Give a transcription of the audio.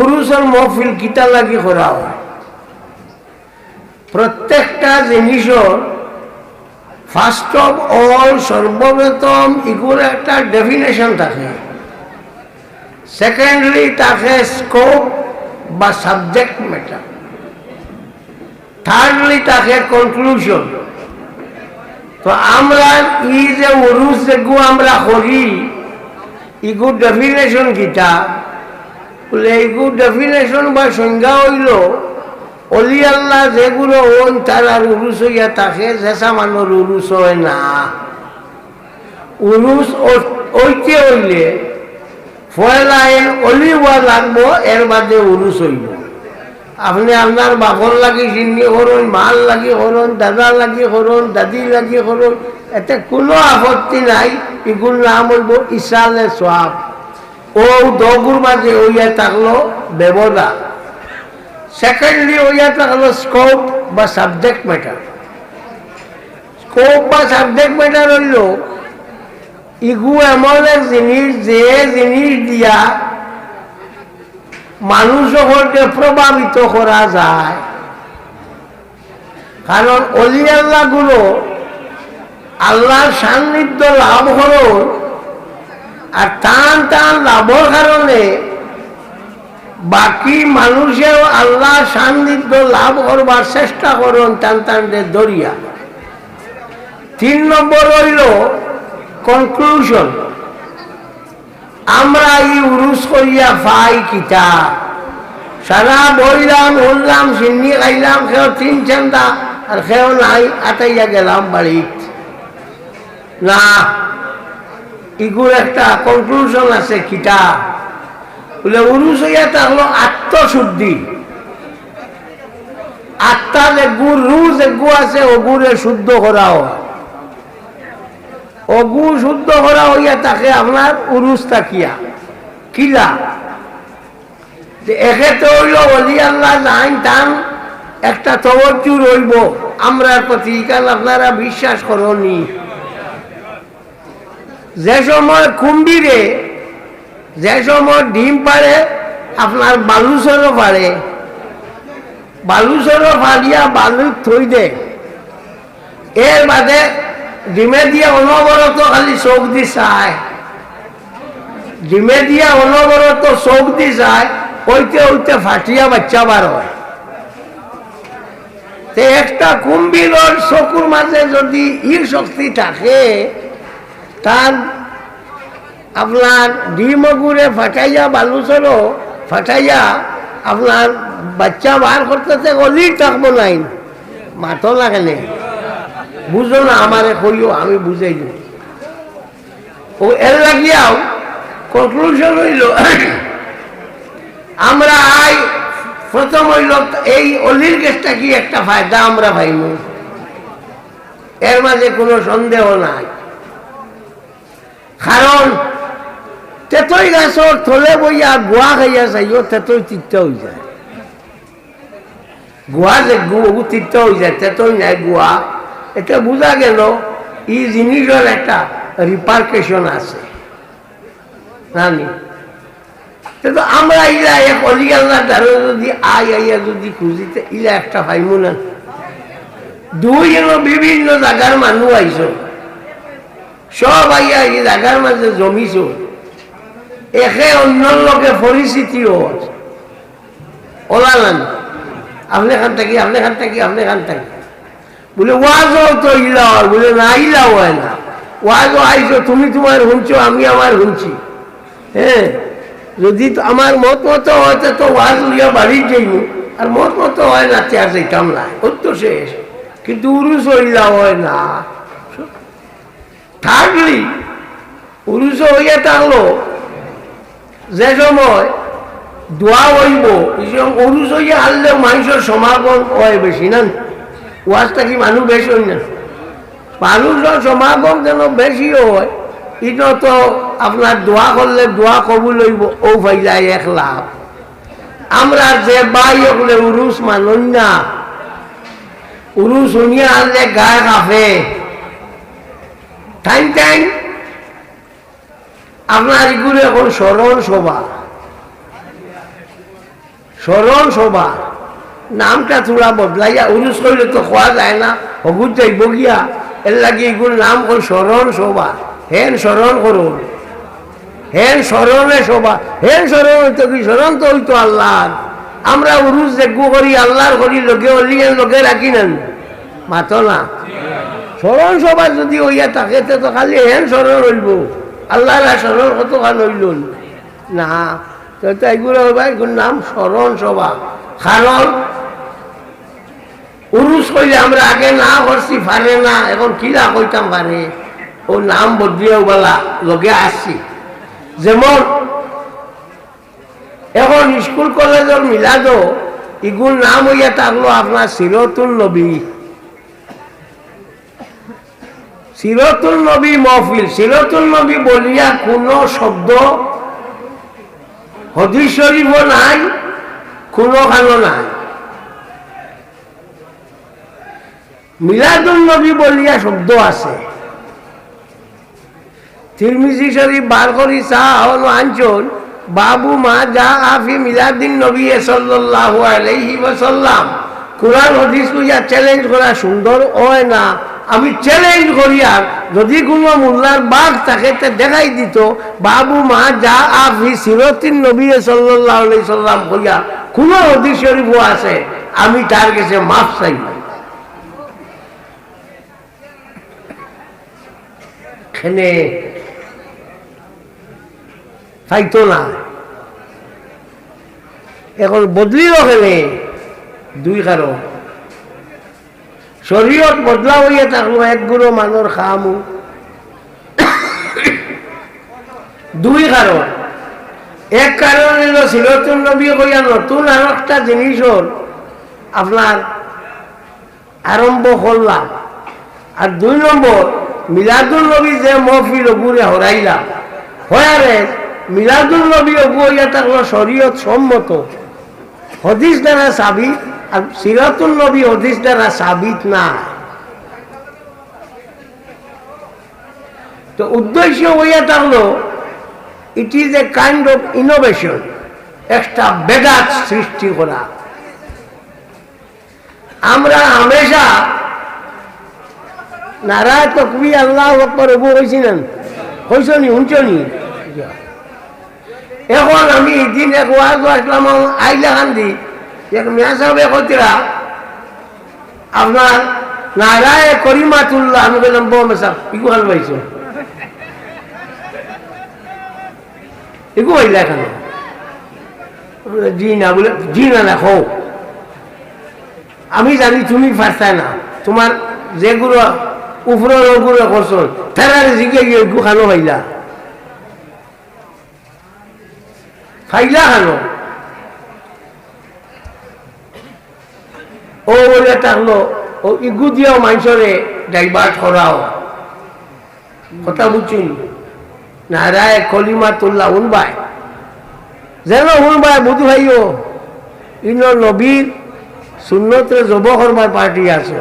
উরুসর মহফিল কিতা লাগি করা হয়। প্রত্যেকটা জিনিসর ফার্স্ট অফ অল সর্বপ্রথম ইগুর একটা ডেফিনেশন থাকে। সেকেন্ডলি থাকে স্কোপ বা সাবজেক্ট ম্যাটার থার্ডলি থাকে কনক্লুশন তো আমরা ই যে উরুস যেগু আমরা করি ইগু ডেফিনেশন কিতা ইগু ডেফিনেশন বা সংজ্ঞা হইল, অলি আল্লাহ যেগুলো ওন তার উরুস হইয়া থাকে জেসা মানুষ উরুস হয় না। উরুস ওইতে হইলে ফয়লাইন অলি হওয়া লাগবো, এর বাদে উরুস হইব। আপনি আপনার বাপর লাগি চিনি করুন মাল লাগি করুন দাদা লাগি করুন দাদি লাগি করুন এতে কোনো আপত্তি নাই এগুলোর নাম হইব ইসালে সোয়াব। ও দগুর মাঝে ওইয়া থাকল ব্যবদা সেকেন্ডলি ওইয়া থাকল স্কোপ বা সাবজেক্ট ম্যাটার স্কোপ বা সাবজেক্ট ম্যাটার হইল, ইগু এমন এক জিনিস, যে জিনিস দিয়া মানুষ সকলকে প্রভাবিত করা যায়। কারণ অলি আল্লাহ আল্লাহর সান্নিধ্য লাভ হলো আর টান টান লাভর কারণে বাকি মানুষেও আল্লাহ সান্নিধ্য লাভ করবার চেষ্টা করুন টান টানতে দরিয়া তিন নম্বর হইল কনক্লুশন আমরা এই উরুস করিয়া পাই কিতা। সারা বইলাম উঠলাম সিন্নি খাইলাম খেও তিন চান্দা আর খেও নাই, আটাইয়া গেলাম বাড়িত না ইগুর একটা কনক্লুশন আছে কিতা বলে, উরুস হইয়া তা হলো আত্মশুদ্ধি। আত্মা যে গুড় রু যে গু আছে গুড়ে শুদ্ধ করা হয় অগু শুদ্ধ করা হইয়া তাকে আপনার উরুস তাকিয়া কিলা? এক্ষেত্রে হইল অলি আল্লাহ জান টান একটা তবজ্জু রইব। আমরার প্রতি কারণ আপনারা বিশ্বাস করনি। যে সময় কুম্বিরে যে সময় ডিম পারে আপনার বালুচরও পারে বালুচরও ফালিয়া বালু থই দে। এর বাদে ডিমে দিয়ে অনবরত খালি চোখ দি চায়। ডিমে দিয়ে অনবরত চোখ দি যায় ওইতে ওইতে ফাটিয়া বাচ্চা বার হয়। একটা কুম্ভীরর চকুর মাঝে যদি ইর শক্তি থাকে তার আপনার ডিমগুড়ে ফাটাইয়া বালুচরও ফাটাইয়া আপনার বাচ্চা বার করতেছে, অলির থাকব নাই মাথো লাগে নেই বুঝো না আমারে কইও, আমি বুঝাই ও, এর লাগিয়াও কনক্লুশন হইল, আমরা আই প্রথম হইল এই অলির গেছটা কি একটা ফায়দা আমরা পাইব এর মাঝে কোনো সন্দেহ নাই। কারণ তেতই গাছর থলে বইয়া গোয়া খাইয়া চাইও তেতই তিত্ত হয়ে যায়। গোয়া যে গু তিত্ত হয়ে যায় তেতই নাই গোয়া এটা বোঝা গেল এই জিনিসের একটা রিপার্কেশন আছে। জানি কিন্তু আমরা ইলা এক অলিগাল্লাহ দ্বারা যদি আই আইয়া যদি খুঁজিতে ইলা একটা পাইমু না দুই বিভিন্ন জায়গার মানুষ আইস সব আইয়া এই জায়গার মাঝে জমিছ। একে অন্য লোকে পরিস্থিতিও ওলালান আপনি খান থাকি, আপনি খান থাকি, আপনি খান থাকি। বলে, ওয়াজও তো ইলা হয়। বলে, না, ইলা হয় না। ওয়াজও আইছো, তুমি তোমার শুনছো, আমি আমার শুনছি। হ্যাঁ যদি আমার মত মতো হয়তো তো ওয়াজ লিয়া বাড়ির যাইব আর মত মতো হয় না, তে আর যাইতাম না তো শেষ। কিন্তু উরুস ইলা হয় না। থাকলি উরুস হইয়া থাকল। যে সময় দোয়া হইব উরুস হইয়া হারলেও মানুষের সমাগম হয় বেশি না। ওয়াজটা কি মানুষ বেশি হয় না। মানুষের সমাগম যেন বেশি হয় ইনো তো আপনার দোয়া করলে দোয়া কবুল হইব ও ভাইলাই এক লাভ। আমরা যে বাই হলে উরুস মানুন না। উরুস শুনিয়া আনলে গায়ে কাফে টাইম টাইম আপনার এগুলো এখন স্মরণ সভা স্মরণ সভা নামটা থোড়া বদলাইয়া, উরুস করলে তো খোয়া যায় না। হগুত যাইব গিয়া এর লাগে এগুলো নাম কর স্মরণ সভা হেন স্মরণ করুন। হেন স্মরণে সভা হেন স্মরণ হইতো কি? স্মরণ তো হইতো আল্লাহর। আমরা উরুস দেখব করি, আল্লাহর করি, লোকে অলিয়ে লোকে রাখি নেন। মাতো না। স্মরণ সভা যদি হইয়া থাকে, তে খালি হেন স্মরণ হইব। আল্লাহর স্মরণ কত খান হইল না, তো এগুলো এগুলোর নাম স্মরণ সভা। কারণ, উরুস কইলে আমরা আগে না করছি, পারে না, এখন কিলা কইতাম পারে? ও নাম বদলিয়ে বলা, লগে আসছি। যেমন, এখন স্কুল কলেজের মিলাদও ইগুল নাম হইয়া থাকল আপনার সিরতুল নবী। সিরতুল নবী মহফিল, সিরতুল নবী বলিয়া কোনো শব্দ হদিস শরীফও নাই, কোনো খানো নাই। মিলাদুল নবী বলিয়া শব্দ আছে। তিরমিজি শরীফ বার করি, চা হলো আঞ্চল। বাবু মা যা আফি মিলাদিন নবী সাল্লাল্লাহু আলাইহি ওয়াসাল্লাম। কোরআন হাদিস চ্যালেঞ্জ করা সুন্দর হয় না। আমি চ্যালেঞ্জ করি আর যদি কোনো মোল্লার বাঘ তাকে দেখাই দিত, বাবু, মা, যা আফি সিরতিন নবী আলাইহি সাল্লাম কইয়া কোনো হাদিস শরীফও আছে, আমি তার কাছে মাফ চাই। পাইতো না। এখন বদলিল ওখানে দুই কারণ। শরীয়ত বদলা হইয়া থাকল এক গুরু মানুষ খামু। দুই কারণ এক কারণ হইল সিরতুল নবী কইয়া নতুন আর একটা জিনিসর আপনার আরম্ভ করলাম আর দুই নম্বর মিলাদুল নবী যে মহফিল ওগুরে হরাইলাম হয়ারে মিলাদুল নবী ওগু হইয়া থাকল শরীয়ত সম্মত। হদিস দ্বারা সাবিত আর সিরাতুল নবী হদিস দ্বারা সাবিত না। তো উদ্দেশ্য হইয়া থাকল it is a kind of innovation একটা সৃষ্টি করা। আমরা হামেশা নারায় তকবি আল্লাহ হয়েছিলেন হয়েছনি শুনছনি এখন আমি এদিন এক আসলাম, আইলা আপনার নারায় করিমাতুল্লাহ, আমি বললাম বম ইকু হাল পাইছো? ইকু হইলা কেন? জি না বলে, জি না না আমি জানি তুমি পারতাই না, তোমার যেগুলো উপরের ওগুলো করছ তারা জিগে গিয়ে গুখানো হইলা খাইলা খানো ও বলে থাকল ও ইগু দিয়াও মানুষরে ডাইভার্ট করাও কথা বুঝছেন নারায় কলিমা তুল্লা উনবাই। যেন উনবাই বুধু ভাইও ইন নবীর শূন্যতে জব করবার পার্টি আছে।